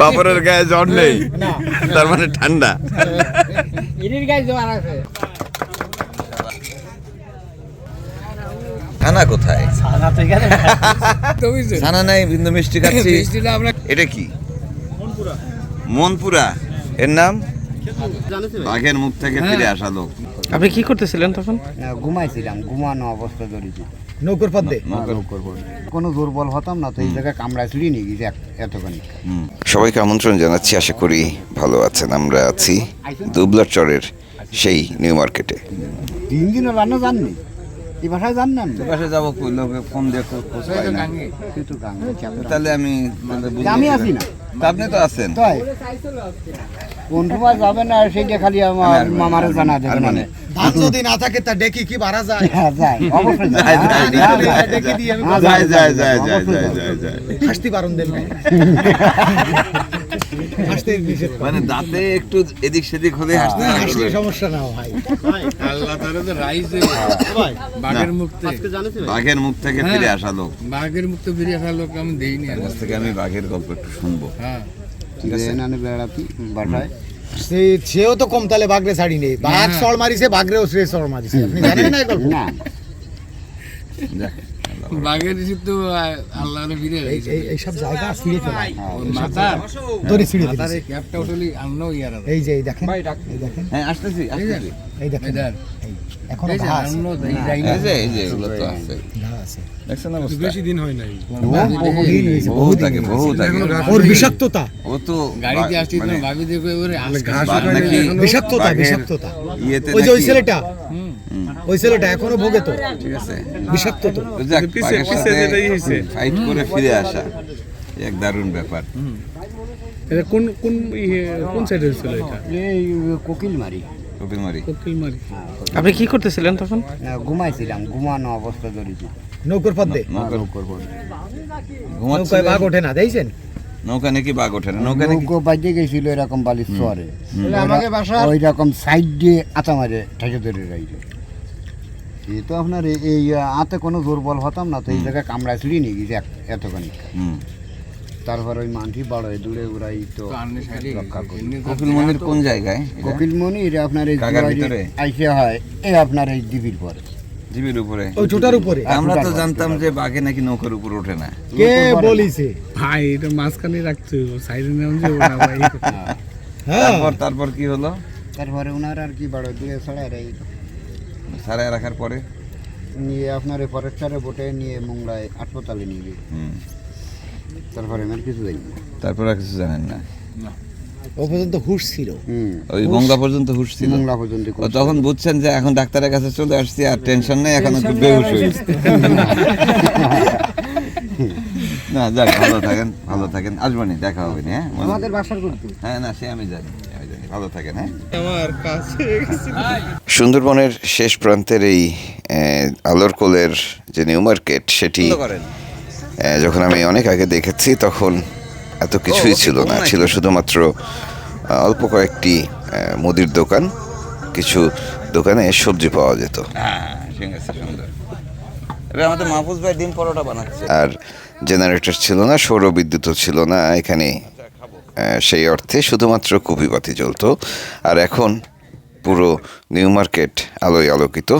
বাপরের গায়ে জ্বর নেই। তার মানে ঠান্ডা। খানা কোথায়? নাই। বিন্দু মিষ্টি খাচ্ছি। এটা কি? মনপুরা। এর নাম? বাঘের মুখ থেকে ফিরে আসা লোক। আপনি কি করতেছিলেন তখন? ঘুমাইছিলাম ঘুমানো অবস্থা ধরেছি। নৌকর পদ্মে কোনো দুর্বল হতাম না তো এই জায়গায় কামড়া চুরি নিয়ে গেছে এতখানি। হুম। সবাইকে আমন্ত্রণ জানাচ্ছি আশা করি ভালো আছেন আমরা আছি দুবলার চরের সেই নিউ মার্কেটে। তিন দিনও রান্না জাননি? এই ভাষায় জান না? পাশে যাব কই? লোকে ফোন দিয়ে খোঁজ খোঁজ পাই না। কিন্তু গাঙ্গে তাহলে আমি আমি আছি না। আপনি তো আছেন। তাই? কোন সময় যাবে না সেইটা খালি আমার মামারে জানা দেবে না ধান যদি না থাকে তা ডেকি কি ভাড়া যায়? হ্যাঁ, যায়। অবশ্যই যায়। যায়, যায়, হ্যাঁ। ডেকে দিয়ে হ্যাঁ, যায় যায় যায় যায় অবশ্যই যায় যায়। যায় যায়। হাসতে পারুন দেন হাসতে নিষেধ মানে দাঁতে একটু এদিক সেদিক হলে হাসতে না, না হাসলে সমস্যা না ভাই। আল্লাহ তাআলা তো রাইজে বাঘের মুক্তে বাঘের মুখ থেকে ফিরে আসা লোক। বাঘের মুক্তে বেরিয়ে আসা লোক আমি দেইনি থেকে আমি বাঘের গল্প একটু শুনব। হ্যাঁ। ঠিক আছে? নানে বেড়াতি বাসায় সে সেও তো কম তালে বাঘরে ছাড়ি নেই। বাঘ চড় মারিছে বাঘরেও সে চড় মারিছে। আপনি জানেন না এই গল্প? না বাঘের তো আল্লাহরে ফিরে এই এই- জায়গা ছিঁড়ে ফেলা। মাথার দড়ি ছিঁড়ে মাথার এই ক্যাপটা উঠলি আন্ন ইয়ার এই যে এই দেখেন এই দেখেন। হ্যাঁ আসতেছি আসতেছি। এই দেখেন। এখনও যে আছে এই যাই না যে এই যে এগুলো তো আছে। আছে। দেখছেন অবস্থা? বেশি দিন হয় নাই। বহুত আগে বহুত আগে ওর বিষাক্ততা। ও তো গাড়িতে বা- মানে ভাবি দেখো এবারে বিষাক্ততা বিষাক্ততা। ওই যে ওই ছেলেটা। ওই ছেলেটা এখনও ভোগে তো? ঠিক আছে। বিষাক্ত তো? ফাইট করে ফিরে আসা এক দারুণ ব্যাপার। এটা কোন কোন ইয়ে কোন সাইডে হয়েছিল এটা? এই কোকিল মারি কপিল মারি কোকিলমারি। আপনি কি করতেছিলেন তখন? ঘুমাইছিলাম ঘুমানো অবস্থা ধরেছি। নৌকর পদ্মে নৌকার নৌকায় বাঘ ওঠে না দেখছেন? নৌকা নাকি বাঘ ওঠে না? নৌকা নাকি নৌকো বাইতে গেছিল এরকম বালির বাসা ওই রকম সাইড দিয়ে আতা মারে ঠেকে ধরে রাইছে। তো আপনার এই- আতে কোনো দুর্বল হতাম না তো এই জায়গায় কামড়ায় চুরি নিয়ে গেছে এতখানি। তারপর ওই মানটি বড় দূরে উড়াই তো রক্ষা করি কোন জায়গায়? আপনার এই আইসে হয় এই আপনার এই দিবির পরে। জীবের উপরে? ওই ছোটার উপরে? আমরা তো জানতাম যে বাঘে নাকি নৌকার উপর ওঠে না। কে বলিছে? ভাই এটা মাঝখানে রাখতে সাইডে নেওয়া যাবে না ভাই। হ্যাঁ। তারপর তারপর কি হলো? তারপরে ওনার আর কি বড় দূরে ছড়ায় রাই সারায় রাখার পরে? নিয়ে আপনার এই ফরেস্টারে বোটে নিয়ে মোংলায় হাসপাতালে নিয়ে গিয়ে। হুম। তারপরে আমার কিছু জানি না। তারপর আর কিছু জানেন না? ও পর্যন্ত হুশ ছিল। হুম। ওই গঙ্গা পর্যন্ত হুশ ছিল? মোংলা পর্যন্ত তখন বুঝছেন যে এখন ডাক্তারের কাছে চলে আসছি আর টেনশন নেই এখন একটু বেহুশ হয়েছে না যাক ভালো থাকেন ভালো থাকেন। আসবানি দেখা হবে না হ্যাঁ? আমাদের বাসার করতে হ্যাঁ না সে আমি আমি জানি। ভালো থাকেন হ্যাঁ? আমার কাছে সুন্দরবনের শেষ প্রান্তের এই আলোর কোলের যে নিউ মার্কেট সেটি যখন আমি অনেক আগে দেখেছি তখন এত কিছুই ছিল না। ছিল শুধুমাত্র অল্প কয়েকটি মুদির দোকান। কিছু দোকানে সবজি পাওয়া যেত। আমাদের মাহফুজ ভাই ডিম পরোটা বানাচ্ছে। আর জেনারেটর ছিল না সৌর বিদ্যুৎও ছিল না এখানে সেই অর্থে শুধুমাত্র কপিবাতি জ্বলতো। আর এখন পুরো নিউ মার্কেট আলোয় আলোকিত।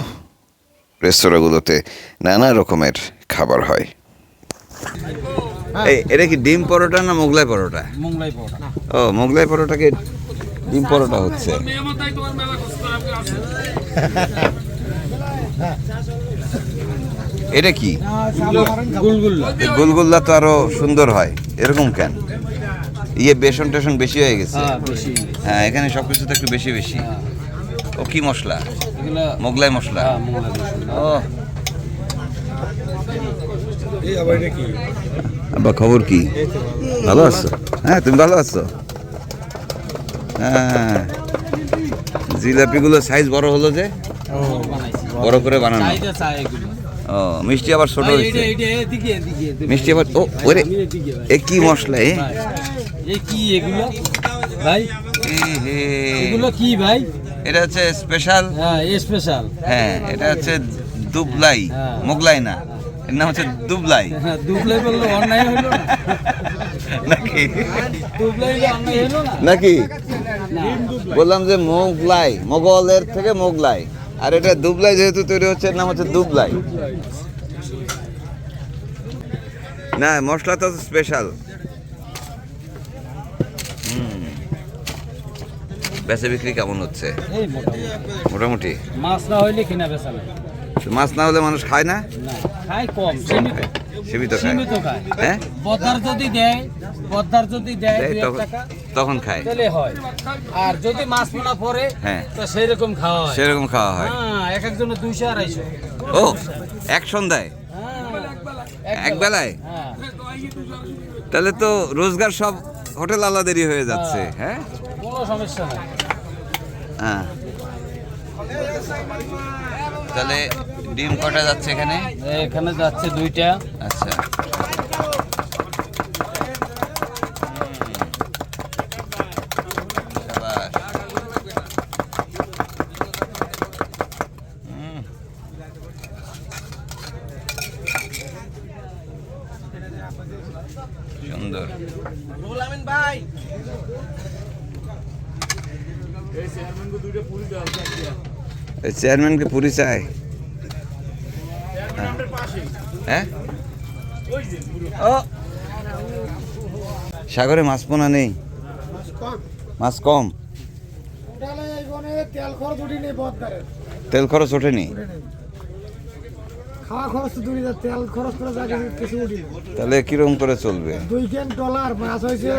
রেস্তোরাঁগুলোতে নানা রকমের খাবার হয়। এটা কি ডিম পরোটা না মোগলাই পরোটা? ও মোগলাই পরোটাকে ডিম পরোটা হচ্ছে। এটা কি? গুলগুল্লা। এই তো আরও সুন্দর হয়। এরকম কেন? ইয়ে বেসন টেসন বেশি হয়ে গেছে। হ্যাঁ এখানে সব কিছু তো একটু বেশি বেশি। ও কি মশলা? মোগলাই মশলা। হ্যাঁ মোংলাই বেশি ও। আব্বা খবর কি? ভালো আছো? হ্যাঁ তুমি ভালো আছো? হ্যাঁ। জিলাপিগুলো সাইজ বড় হলো যে? বড় করে বানানো। এইটা চাই এগুলো ও মিষ্টি আবার ছোট হয়েছে। মিষ্টি আবার ও ওরে এ কি মশলা এ? ভাই, কি এগুলো? ভাই? এগুলো কি ভাই? এটা হচ্ছে স্পেশাল হ্যাঁ স্পেশাল হ্যাঁ এটা হচ্ছে দুবলাই হ্যাঁ। মোগলাই না। এর নাম হচ্ছে দুবলাই। দুবলাই বলল অন্যায় হলো নাকি? দুবলাই অন্যায় হলো নাকি? বললাম যে মোগলাই মোগলের থেকে মোগলাই। আর এটা দুবলাই যেহেতু তৈরি হচ্ছে এর নাম হচ্ছে দুবলাই। না মশলা তো স্পেশাল বেচা বিক্রি কেমন হচ্ছে? মোটামুটি। মাছ না হইলে কিনা বেচা মাছ না হলে মানুষ খায় না? খাই কম সীমিত। সীমিত খায়। হ্যাঁ? বদার যদি দেয় বদার যদি দেয় তখন- টাকা তখন খায়। তাহলে হয়। আর যদি মাছ পোনা পরে হ্যাঁ। তো সেই রকম খাওয়া হয়। সেরকম খাওয়া হয়। হ্যাঁ এক দুইশো আড়াইশো। ও এক সন্ধ্যায়? হ্যাঁ। এক বেলায়? হ্যাঁ। তাহলে তো রোজগার সব হোটেল আলাদেরই হয়ে যাচ্ছে হ্যাঁ? কোনো সমস্যা নাই। হ্যাঁ। তাহলে ডিম কটা যাচ্ছে এখানে? এখানে যাচ্ছে দুইটা। আচ্ছা। চেয়ারম্যানকে পুরি চাই হ্যাঁ? ও। সাগরে মাছ পোনা নেই। মাছ কম। তেল খরচ ওঠেনি? তাহলে কীরকম করে চলবে? ডলার? মাছ হয়েছে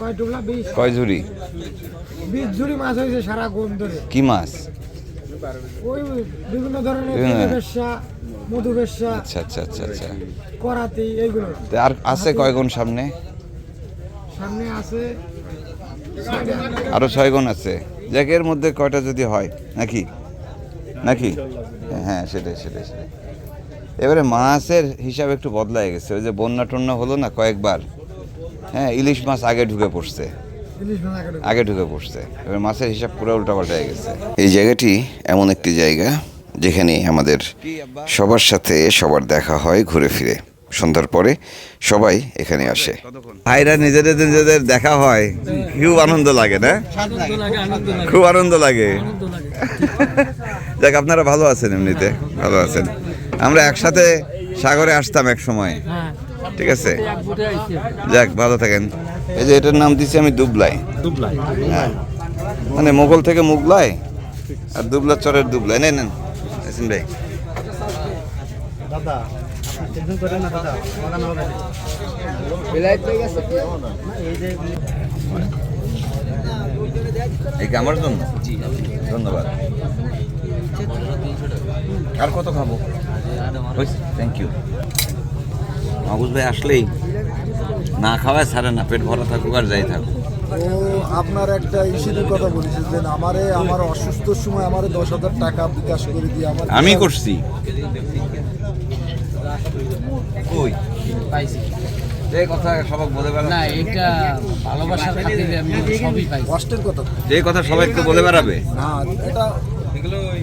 কয় টুকলা? বিশ। কয় ঝুড়ি? বিশ ঝুড়ি মাছ হয়েছে সারা ধরে। কি মাছ? ওই বিভিন্ন ধরনের বেশ্যা মধু বেশ্যা আচ্ছা আচ্ছা আচ্ছা আচ্ছা। করাতি এইগুলো। আর আছে কয় গুণ সামনে? সামনে আছে আরও ছয় গুণ আছে। যাক এর মধ্যে কয়টা যদি হয় নাকি? নাকি? হ্যাঁ সেটাই সেটাই সেটাই। এবারে মাছের হিসাব একটু বদলায় গেছে। ওই যে বন্যা টন্যা হলো না কয়েকবার? হ্যাঁ ইলিশ মাছ আগে ঢুকে পড়ছে। আগে ঢুকে পড়ছে। এবার মাছের হিসাব পুরো উল্টাপাল্টা হয়ে গেছে। এই জায়গাটি এমন একটি জায়গা যেখানে আমাদের সবার সাথে সবার দেখা হয় ঘুরে ফিরে। সন্ধ্যার পরে সবাই এখানে আসে। ভাইরা নিজেদের নিজেদের দেখা হয়। খুব আনন্দ লাগে, না? খুব আনন্দ লাগে। যাক, আপনারা ভালো আছেন এমনিতে। ভালো আছেন। আমরা একসাথে সাগরে আসতাম এক সময়। হ্যাঁ। ঠিক আছে? যাক ভালো থাকেন। এই যে এটার নাম দিছি আমি দুবলাই। দুবলাই। হ্যাঁ। মানে মোগল থেকে মুগলাই আর দুবলা চরের দুবলাই। নেন নেন। ভাই। এই আমার জন্য? ধন্যবাদ। আর কত খাব? থ্যাংক ইউ মাহবুজ ভাই আসলেই না খাওয়ায় ছাড়ে না পেট ভরা থাকুক আর যাই থাকুক। ও আপনার একটা ইস্যুর কথা বলেছে যে আমারে আমার অসুস্থ সময় আমারে দশ হাজার টাকা বিকাশ করে দিয়ে আমার আমি করছি। কই? পাইছি যে কথা সবাই বলে বেড়াবে না এটা ভালোবাসার খাতিরে আমি সবই পাইছি। কষ্টের কথা যে কথা সবাইকে বলে বেড়াবে। না এটা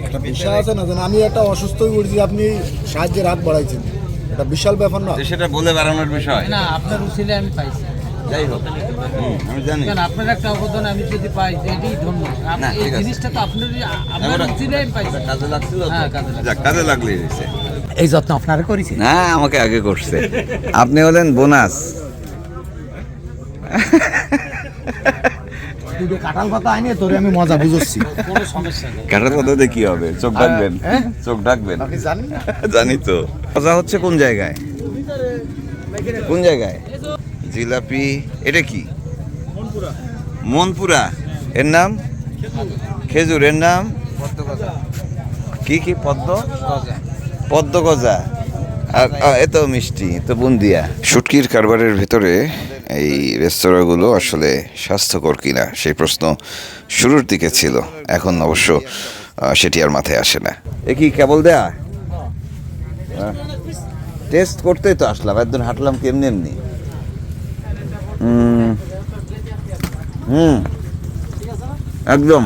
একটা বিষয় আছে না যেন আমি একটা অসুস্থ হয়ে পড়েছি আপনি সাহায্যের হাত বাড়াইছেন। এটা বিশাল ব্যাপার না। সেটা বলে বেড়ানোর বিষয়। না আপনার উচিলে আমি পাইছি। যাই হোক। আমি জানি। কারণ আপনার একটা অবদান আমি যদি পাই এটাই ধন্য। না, এই জিনিসটা তো আপনার আপনার উচিলে আমি পাইছি। কাজে লাগছিল হ্যাঁ, কাজে লাগছে। যাক, কাজে লাগলেই এই যত্ন আপনারা করেছে না আমাকে আগে করছে। আপনি হলেন বোনাস। দুটো কাঁঠাল পাতা আইনে তোরে আমি মজা বুঝছি কোনো সমস্যা নেই। কাটার কথাতে কি হবে? চোখ ঢাকবেন? চোখ ঢাকবেন? আপনি জানেন না। জানি তো। মজা হচ্ছে কোন জায়গায়? কোন জায়গায়? জিলাপি এটা কি? মনপুরা। এর নাম? খেজুর। এর নাম? কি কি? পদ্ম? পদ্ম গজা। আর আ, এ তো মিষ্টি এ তো বুন্দিয়া। শুটকির কারবারের ভেতরে এই রেস্তোরাঁগুলো আসলে স্বাস্থ্যকর কিনা সেই প্রশ্ন শুরুর দিকে ছিল। এখন অবশ্য সেটি আর মাথায় আসে না। এ কি, কেবল দেয়া? টেস্ট করতেই তো আসলাম, একদিন হাঁটলাম কেমনি এমনি? হুম। হুম। একদম।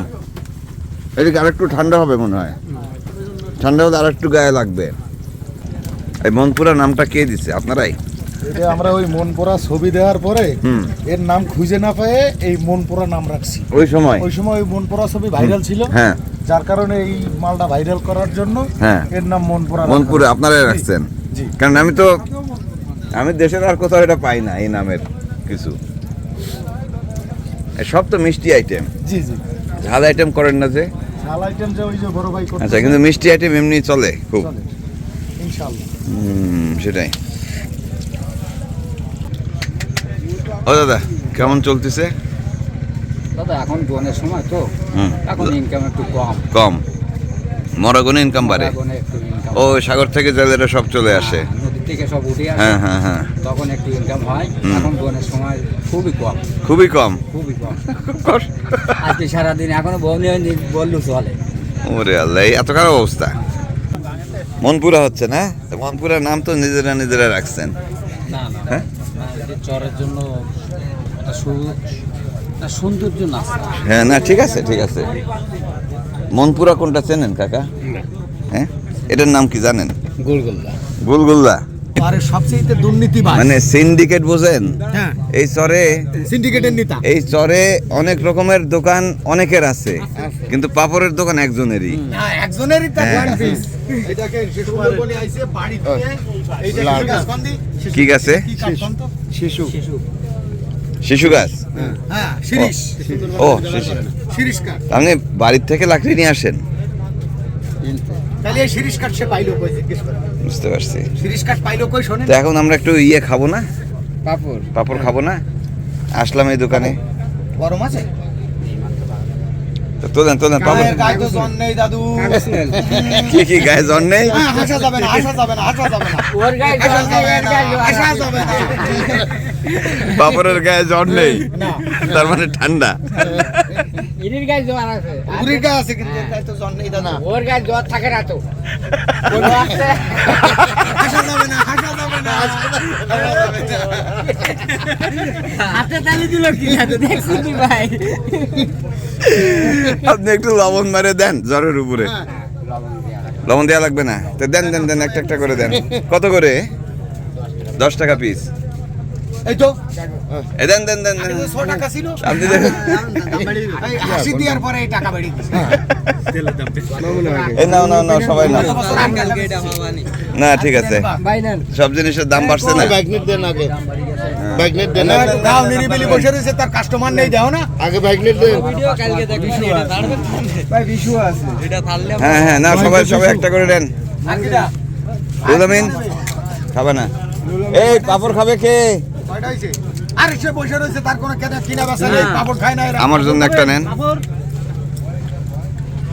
এদিকে আরেকটু ঠান্ডা হবে মনে হয়। ঠান্ডা হলে আরেকটু গায়ে লাগবে। এই মনপুরা নামটা কে দিছে? আপনারাই? এটা আমরা ওই ছবি দেওয়ার পরে এর নাম খুঁজে না পেয়ে এই নাম রাখছি। ওই সময়? ওই সময় ওই ছবি ভাইরাল ছিল। হ্যাঁ। যার কারণে এই মালটা ভাইরাল করার জন্য হ্যাঁ। এর নাম মন পোড়া রাখা আপনারাই রাখছেন? কারণ আমি তো আমি দেশের আর কোথাও এটা পাই না এই নামের কিছু। সব তো মিষ্টি আইটেম জি জি। ঝাল আইটেম করেন না যে? ঝাল আইটেম যে ওই যে বড় ভাই আচ্ছা কিন্তু মিষ্টি আইটেম এমনি চলে খুব। ইনশাআল্লাহ। হুম, সেটাই। ও দাদা কেমন চলতেছে? দাদা এখন বোনের সময় তো। এখন ইনকাম একটু কম। কম। মরাগুনে ইনকাম বাড়ে। ও সাগর থেকে জেলেরা সব চলে আসে। নদী থেকে সব উঠে আসে। হ্যাঁ হ্যাঁ হ্যাঁ। তখন একটু ইনকাম হয়। এখন বোনের সময় খুবই কম। খুবই কম। খুবই কম। আজকে সারাদিন এখনও বৌনি বললু চলে। ওরে আল্লাহ এত খারাপ অবস্থা। মনপুরা হচ্ছে না? মনপুরার নাম তো নিজেরা নিজেরা রাখছেন। হ্যাঁ? চরের জন্য একটা সৌন্দর্য না হ্যাঁ না ঠিক আছে ঠিক আছে। মনপুরা কোনটা চেনেন কাকা? হ্যাঁ? এটার নাম কি জানেন? গোলগোল্লা। গুলগুল্লা। সবচেয়ে মানে সিন্ডিকেট বোঝেন? হ্যাঁ। এই চরে সিন্ডিকেটের নেতা। এই চরে অনেক রকমের দোকান অনেকের আছে কিন্তু পাপড়ের দোকান একজনেরই। না একজনেরই হ্যাঁ। ওয়ান পিস এটাকে সুন্দরবনে আইছে বাড়ি দিয়ে এইটা কি গাছ শিশু। শিশু। গাছ? হ্যাঁ শিরিষ। ও শিরিষ। আপনি বাড়ির থেকে লাকড়ি নিয়ে আসেন? বুঝতে পারছি। শিরিষ কাঠ পাইলো কই শোনেন। তো এখন আমরা একটু ইয়ে খাব না? পাপড়। পাপড় খাব না? আসলাম এই দোকানে। গরম আছে? তোলেন তোলেন পাপড় গায়ে তো জন নেই দাদু। কি কি গায়ে জ্বর নেই? হ্যাঁ, হাসা যাবে না হাসা যাবে না হাসা যাবে না। ওর গায়ে হাসা যাবে না হাসা যাবে না। পাপড়ের গায়ে জ্বর নেই। তার মানে ঠান্ডা। ইনির গায়ে জ্বর আছে। পুরীর গায়ে আছে কিন্তু গায়ে তো জন নেই দাদা। ওর গায়ে জ্বর থাকে না তো। না হাসা যাবে না হাসা যাবে না। হাতে তালি দিল কি? হাতে দেখছি কি ভাই? আপনি একটু লবণ মারে দেন জ্বরের উপরে। লবণ দেওয়া লাগবে না। তো দেন দেন দেন একটা একটা করে দেন। কত করে? দশ টাকা পিস এই তো। এ দেন দেন দেন টাকা ছিল। আপনি দেখেন এই হাসি দেওয়ার পরে এই টাকা বেড়ে গেছে। নাও নাও নাও সবাই নাও। না ঠিক আছে। সব জিনিসের দাম বাড়ছে না। ব্যাগনেট দেন। নিরিবিলি বসে রয়েছে তার কাস্টমার নেই দাও না। আগে ব্যাগনেট দেন। ভিডিও কালকে এটা ভাই বিশু আছে। এটা থাললে হ্যাঁ হ্যাঁ না সবাই সবাই একটা করে দেন। রুলামিন খাবে না। এই পাপড় খাবে কে? আরে সে বসে রয়েছে তার কোনো কেনা কিনা বেচা নেই পাপড় খায় না আমার জন্য একটা নেন।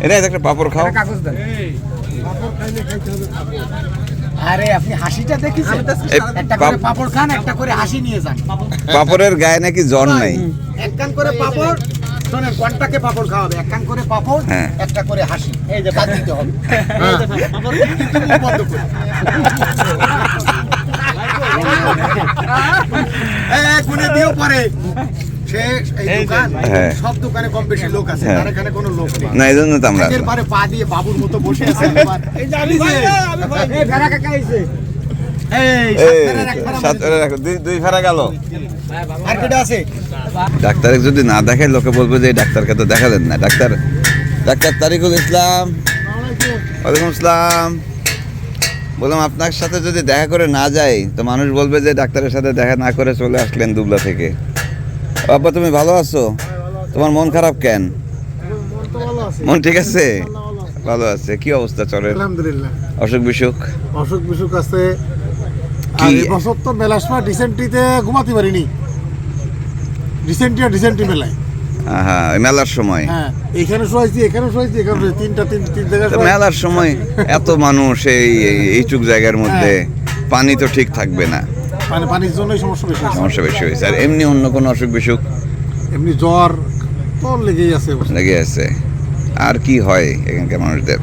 এনে একটা পাপড় খাও। কাগজ দেন। আরে আপনি হাসিটা দেখেছেন? একটা করে পাপড় খান একটা করে হাসি নিয়ে যান। পাপড়ের গায়ে নাকি জ্বর নাই? এক কান করে পাপড় শোনেন কোনটাকে পাপড় খাওয়াবে? এক কান করে পাপড় হ্যাঁ। একটা করে হাসি। এই যে বাদ দিতে হবে। বন্ধ করে কোণে দিয়েও পারে। সে এই দোকান। সব দোকানে কম বেশি লোক আছে। তার এখানে কোনো লোক নেই। না এই তো আমরা এর পারে পা দিয়ে বাবুর মতো বসে আছে এই যে এই ভেড়া কাকা আইছে? এই এই সাতটার এক পারা সাত করে রাখো দুই দুই গেল। আর ডাক্তার যদি না দেখায় লোকে বলবে যে এই ডাক্তারকে তো দেখালেন না। ডাক্তার ডাক্তার তারিকুল ইসলাম। ওয়ালাইকুম আসসালাম। বললাম আপনার সাথে যদি দেখা করে না যাই তো মানুষ বলবে যে ডাক্তারের সাথে দেখা না করে চলে আসলেন দুবলা থেকে। ও আব্বা তুমি ভালো আছো? তোমার মন খারাপ কেন? মন ঠিক আছে? ভালো আছে। কি অবস্থা চলের আলহামদুলিল্লাহ। অসুখ বিসুখ? অসুখ বিসুখ আছে। কি? আর এবছর তো মেলার সময় ডিসেন্ট্রিতে ঘুমাতে পারিনি। ডিসেন্ট্রি আর ডিসেন্ট্রি মেলায়। হ্যাঁ মেলার সময়? হ্যাঁ এখানে শোয়াইছি এখানে শোয়াইছি এখানে তিনটা তিন তিন জায়গায় তো মেলার সময় এত মানুষ এই এই- এইটুক জায়গার মধ্যে পানি তো ঠিক থাকবে না। মানে পানির জন্যই সমস্যা বেশি সমস্যা বেশি হয়েছে। আর এমনি অন্য কোনো অসুখ বিসুখ? এমনি জ্বর তো লেগেই আছে লেগে আছে। আর কি হয় এখানকার মানুষদের?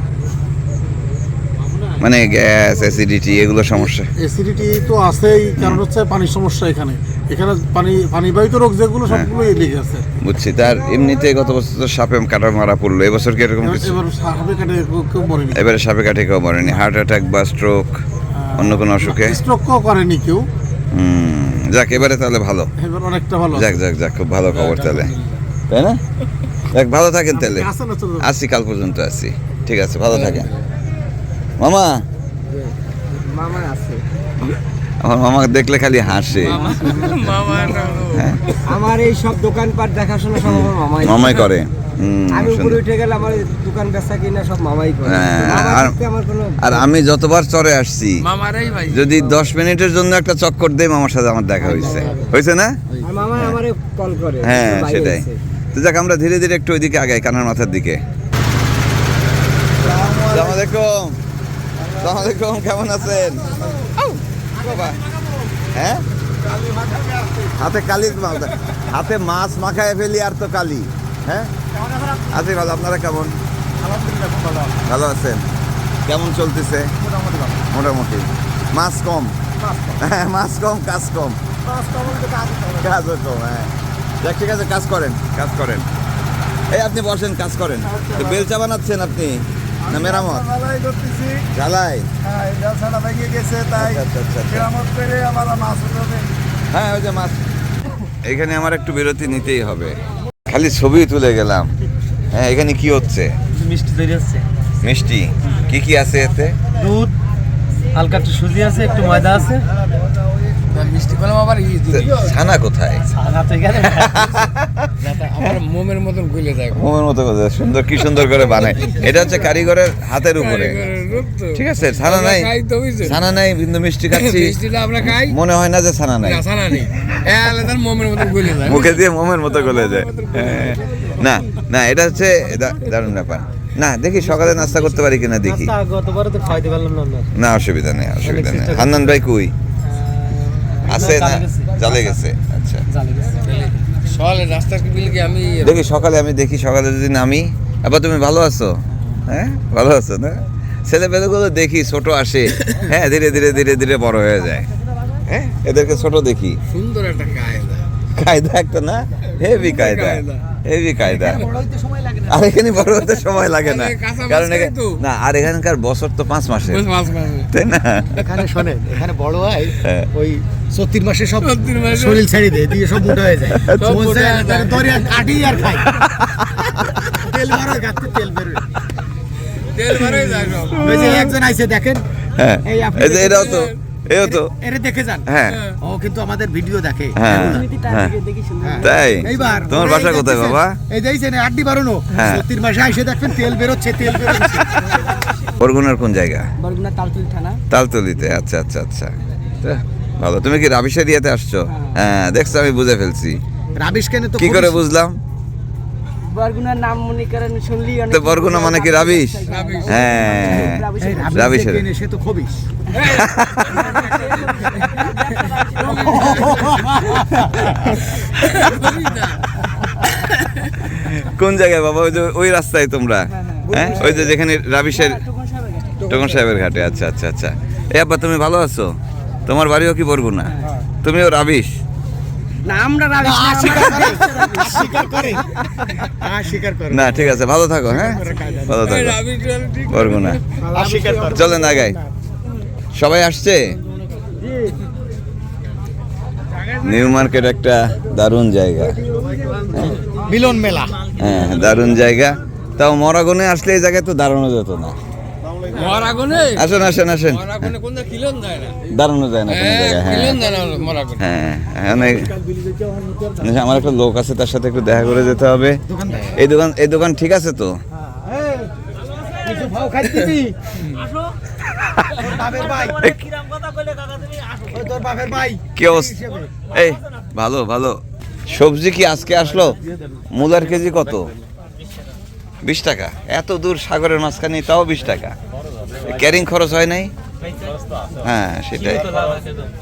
মানে গ্যাস অ্যাসিডিটি এগুলো সমস্যা? অ্যাসিডিটি তো আছেই কারণ হচ্ছে পানির সমস্যা এখানে। এখানে পানি পানিবাহিত রোগ যেগুলো হ্যাঁ। সবগুলোই লেগে আছে। বুঝছি। তার এমনিতে গত বছর তো সাপে কাটা মারা পড়ল। এবছর কি এরকম কিছু? এবার সাপে কাটে কেউ- মরেনি। এবারে সাপে কাটে কেউ মরেনি। হার্ট অ্যাটাক বা স্ট্রোক অন্য কোনো অসুখে? স্ট্রোকও করেনি কেউ। যাক এবারে তাহলে ভালো। অনেকটা ভালো। যাক যাক যাক খুব ভালো খবর তাহলে। তাই না? যাক ভালো থাকেন তাহলে। আছে আসি কাল পর্যন্ত আসি। ঠিক আছে ভালো থাকেন। মামা? মামা আমার মামা দেখলে খালি হাসে। হ্যাঁ? আমার এই সব দোকানপাট দেখাশোনা সব মামাই মামাই করে। আমি উপরে উঠে গেলে আমার দোকান বেচা কিনা সব মামাই করে। হ্যাঁ, আর- আমি যতবার চরে আসছি মামারাই ভাই। যদি দশ মিনিটের জন্য একটা চক্কর দেয় মামার সাথে আমার দেখা হয়েছে হয়েছে না? মামা আমারে কল করে হ্যাঁ সেটাই। তো যাক আমরা ধীরে ধীরে একটু ওইদিকে আগাই কানার মাথার দিকে। আলাইকুম। আলাইকুম কেমন আছেন? হ্যাঁ? হাতে কালির মাছ হাতে মাছ মাখায় ফেলি আর তো কালি। হ্যাঁ? আছি ভালো আপনারা কেমন? ভালো আছেন। কেমন চলতেছে? মোটামুটি। মাছ কম? হ্যাঁ মাছ কম কাজ কম। কাজও কম হ্যাঁ। যাক ঠিক আছে কাজ করেন। কাজ করেন। এই আপনি বসেন কাজ করেন। বেলচা বানাচ্ছেন আপনি? না মেরামত? ঢালাই? আচ্ছা, আচ্ছা, আচ্ছা। হ্যাঁ ওই যে মাছ। এখানে আমার একটু বিরতি নিতেই হবে। খালি ছবি তুলে গেলাম। হ্যাঁ এখানে কি হচ্ছে? মিষ্টি তৈরি হচ্ছে। মিষ্টি? কি কি আছে এতে? দুধ হালকা একটু সুজি আছে একটু ময়দা আছে। মিষ্টি কলম আবার ছানা কোথায়? ছানা তো এখানে আমার মোমের মতন গুলে যায়। মোমের মতো সুন্দর কি সুন্দর করে বানায়। এটা হচ্ছে কারিগরের হাতের উপরে। ঠিক আছে ছানা নাই? ছানা নাই বিন্দু মিষ্টি খাচ্ছি। মিষ্টিটা আমরা খাই? মনে হয় না যে ছানা নাই। না ছানা নেই। এ আলাদা মোমের মতন গুলে যায়। মুখে দিয়ে মোমের মতো গলে যায়। না না এটা হচ্ছে দারুণ ব্যাপার। না দেখি সকালে নাস্তা করতে পারি কিনা দেখি। না অসুবিধা নেই অসুবিধা নেই। হান্নান ভাই কই? আছে না জালে গেছে। চলে গেছে আচ্ছা। সকালে রাস্তা কি আমি দেখি সকালে আমি দেখি সকালে যদি নামি। আবার তুমি ভালো আছো? হ্যাঁ? ভালো আছো না? ছেলেপেলেগুলো দেখি ছোট আসে। হ্যাঁ ধীরে ধীরে ধীরে ধীরে বড় হয়ে যায়। হ্যাঁ এদেরকে ছোট দেখি। সুন্দর একটা কায়দা। কায়দা একটা না? হেভি কায়দা। হেভি কায়দা। আর এখানে বড় হতে সময় লাগে না। কারণ। না আর এখানকার বছর তো পাঁচ মাছ তাই না? এখানে শোনেন এখানে বড় হয় হ্যাঁ। ওই সত্তর মাসে সব শরীর ছেড়ে দেয় দিয়ে সব মোটা হয়ে যায়। কাটি আর খাই তেল বেরোয় গাছে তেল বেরোয় একজন আইছে দেখেন। হ্যাঁ এই যে এটাও তো এও তো। এরে দেখে যান। হ্যাঁ। ও কিন্তু আমাদের ভিডিও দেখে। হ্যাঁ। হ্যাঁ। তাই? তোমার বাসা কোথায় বাবা? এই যে আড্ডি বাড়ানো। হ্যাঁ। মাসে আইসে দেখবেন তেল বেরোচ্ছে তেল বেরোচ্ছে। বরগুনার কোন জায়গা? বরগুনা তালতুলি থানা। তালতলিতে আচ্ছা আচ্ছা আচ্ছা। তা, ভালো। তুমি কি রাবিশা দিয়াতে আসছো? হ্যাঁ। দেখছ আমি বুঝে ফেলছি। রাবিশ কেনে তো কি করে বুঝলাম? বরগুনার নাম মনে করেন শুনলি তো বরগুনা মানে কি রাবিশ? হ্যাঁ। রাবিশ সে তো খবিস কোন জায়গায় বাবা? ওই যে ওই রাস্তায় তোমরা? হ্যাঁ ওই যে যেখানে রাবিশের টোকন সাহেবের ঘাটে। আচ্ছা আচ্ছা আচ্ছা। এ আব্বা তুমি ভালো আছো? তোমার বাড়িও কি বরগুনা? তুমিও রাবিশ? না আমরা রাবিশ না, আমরা স্বীকার করে। হ্যাঁ স্বীকার করে। না ঠিক আছে ভালো থাকো হ্যাঁ? ভালো থাকো। রাবি টুয়াল ঠিক বরগুনা স্বীকার করে। চলেন আগাই সবাই আসছে? নিউ মার্কেট একটা দারুণ জায়গা। মিলন মেলা। হ্যাঁ দারুণ জায়গা। তাও মরাগনে আসলে এই জায়গায় তো দাঁড়ানো যেত না। আসেন দাঁড়ানো যায় না। কোনো হ্যাঁ জায়গায় হ্যাঁ। মরাগুনে হ্যাঁ অনেক আমার একটা লোক আছে তার সাথে একটু দেখা করে যেতে হবে। এই দোকান এই দোকান ঠিক আছে তো? কি অবস্থা? এই ভালো ভালো। সবজি কি আজকে আসলো? মূলার কেজি কত? বিশ টাকা। এত দূর সাগরের মাঝখানে তাও বিশ টাকা। ক্যারিং খরচ হয় নাই? হ্যাঁ সেটাই।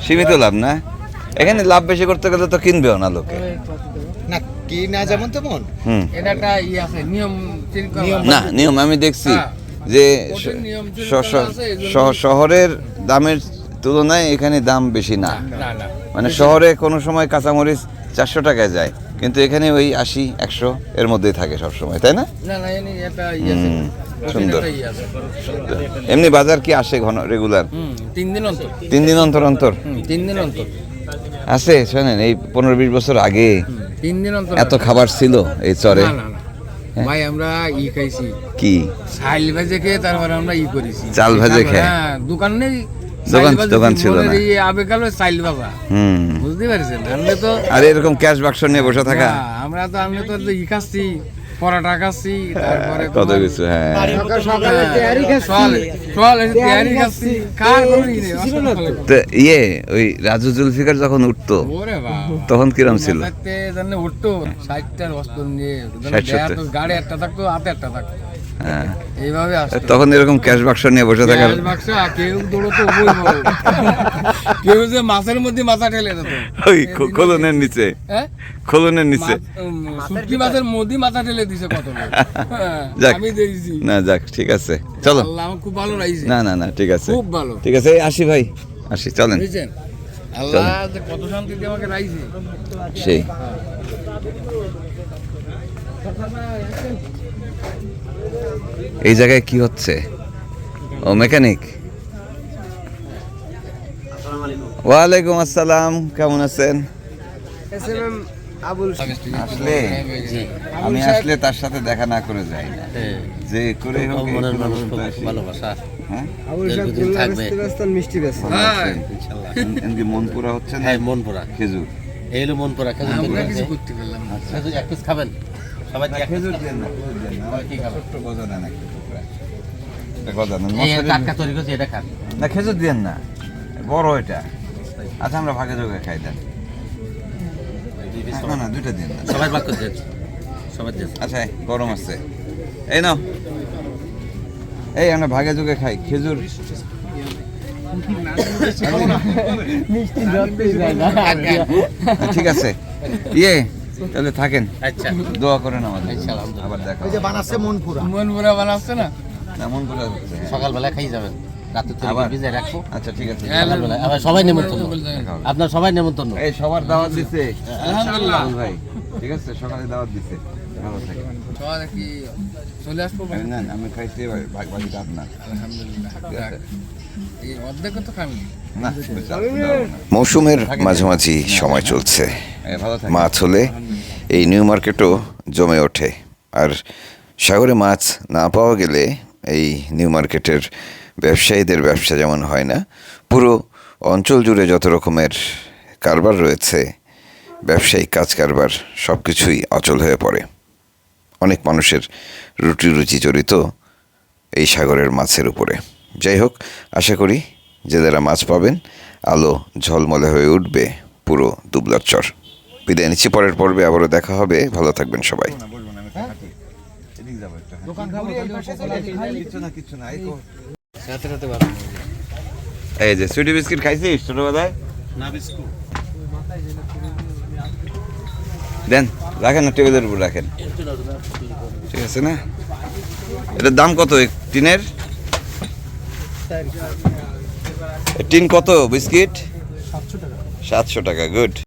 সীমিত লাভ না? এখানে লাভ বেশি করতে গেলে তো কিনবেও না লোকে। না কি যেমন তেমন। হুম। এটা আছে নিয়ম না নিয়ম আমি দেখছি হ্যাঁ। যে শহরের দামের তুলনায় এখানে দাম বেশি না। মানে শহরে কোনো সময় কাঁচামরিচ চারশো টাকায় যায়। কিন্তু এখানে ওই আশি একশো এর মধ্যেই থাকে সব সময় তাই না? সুন্দর। এমনি বাজার কি আসে ঘন রেগুলার তিন দিন অন্তর। তিন দিন অন্তর অন্তর? তিন দিন অন্তর। আছে শোনেন এই পনেরো বিশ বছর আগে তিন দিন অন্তর এত খাবার ছিল এই চরে। না ভাই আমরা ই খাইছি। কি? চাল ভেজে খেয়ে তারপরে আমরা ই করেছি। চাল ভেজে খেয়ে? হ্যাঁ দোকান নেই। দোকান- চাল দোকান ছিল না। এই চাইল বাবা? হুম। বুঝতে পারছেন? আমরা তো আর এরকম ক্যাশ বাক্স নিয়ে বসে থাকা? আমরা তো আমরা তো ই খাচ্ছি পরাটা খাচ্ছি তারপরে কত কিছু হ্যাঁ। সকালে তেয়ারি সকালে সকালে তেয়ারি খাচ্ছি। কার কোনো ই নেই অসম্ভব। তো ইয়ে ওই রাজু জুলফিকার যখন উঠতো তখন কিরম ছিল? উঠতো ষাটটার বস্তু নিয়ে ষাট, গাড়ি একটা থাকতো হাতে একটা থাকতো। হ্যাঁ। এইভাবে তখন এরকম ক্যাশ বাক্স নিয়ে বসে থাকার বাক্স, কেউ দৌড়তো কেউ যে মাছের মধ্যে মাথা ঠেলে দিত ওই খোলনের নিচে। হ্যাঁ? খোলনের নিচে। শুটকি মাছের মধ্যে মাথা ঠেলে দিছে কত হ্যাঁ, যাক। আমি দেখছি। না যাক ঠিক আছে। চলো। আমার খুব ভালো লাগছে। না না না ঠিক আছে। খুব ভালো। ঠিক আছে আসি ভাই। আসি চলেন। আল্লাহ যে কত শান্তি দিয়ে আমাকে রাইছে। সেই। এই জায়গায় কি হচ্ছে? ও মেকানিক ওয়ালাইকুম আসসালাম কেমন আছেন? আসলে আমি আসলে তার সাথে দেখা না করে যাই। না যে করে হোক আসি। হ্যাঁ? হ্যাঁ মন পুরা হচ্ছে না? মন খেজুর। এই হলো মন পোড়া খেজুর আমরা কিছু করতে পারলাম না। খেজুর এক পিস খাবেন? সবাই খেজুর দেন না খেজুর দেন না কি খাবেন? ছোট্ট না খেজুর দেন না বড় এটা। আচ্ছা আমরা ভাগে যোগে খাই দেন। না না দুইটা দিন সবাই ভাগ করে সবাই আচ্ছা গরম আছে। এই নাও। এই আমরা ভাগে যোগে খাই খেজুর। ঠিক আছে। ইয়ে তাহলে থাকেন আচ্ছা দোয়া করেন আমাদের আচ্ছা, আবার দেখা এই যে বানাচ্ছে মন মন বানাচ্ছে না হচ্ছে হ্যাঁ। সকালবেলা খাই যাবেন আচ্ছা ঠিক আছে আবার সবাই নেমন্তন্ন আপনার সবাই নেমন্তন্ন এই সবার দাওয়াত দিছে আলহামদুলিল্লাহ ভাই ঠিক আছে সকালে দাওয়াত দিছে ভালো থাকেন চলে আসব না না, আমি খাইছি ভাগ আপনার আলহামদুলিল্লাহ এই অর্ধেক তো না মৌসুমের মাঝামাঝি সময় চলছে। ভালো থাকেন মাছ হলে এই নিউ মার্কেটও জমে ওঠে। আর সাগরে মাছ না পাওয়া গেলে এই নিউ মার্কেটের ব্যবসায়ীদের ব্যবসা যেমন হয় না পুরো অঞ্চল জুড়ে যত রকমের কারবার রয়েছে ব্যবসায়িক কাজ কারবার সব কিছুই অচল হয়ে পড়ে। অনেক মানুষের রুটি রুচি জড়িত এই সাগরের মাছের উপরে। যাই হোক আশা করি যে যারা মাছ পাবেন আলো ঝলমলে হয়ে উঠবে পুরো দুবলার চর বিদায় নিচ্ছি পরের পর্বে আবারও দেখা হবে। ভালো থাকবেন সবাই। এই যে সুইটি বিস্কিট খাইছিস ছোটবেলায়? দেন রাখেন না টেবিলের উপর রাখেন। ঠিক আছে না? এটার দাম কত? টিনের? টিন কত? বিস্কিট? সাতশো টাকা। গুড